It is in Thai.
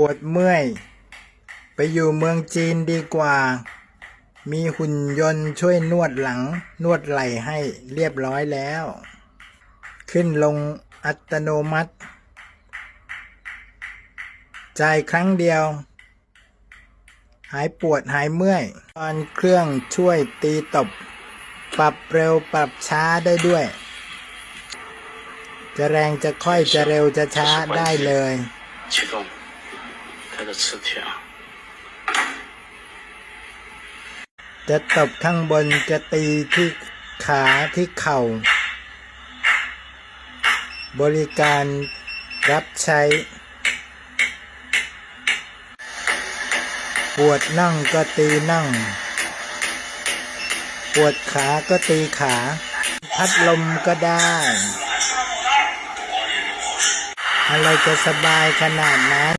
ปวดเมื่อย ไปอยู่เมืองจีนดีกว่า มีหุ่นยนต์ช่วยนวดหลังนวดไหล่ให้เรียบร้อยแล้ว ขึ้นลงอัตโนมัติ จ่ายครั้งเดียว หายปวดหายเมื่อย ตอนเครื่องช่วยตีตบ ปรับเร็วปรับช้าได้ด้วย จะแรงจะค่อยจะเร็วจะช้าได้เลย启动它的磁铁啊， จะตบข้างบนจะตีที่ขาที่เข่า บริการรับใช้ ปวดนั่งก็ตีนั่ง ปวดขาก็ตีขา พัดลมก็ได้ อะไรจะสบายขนาดนั้น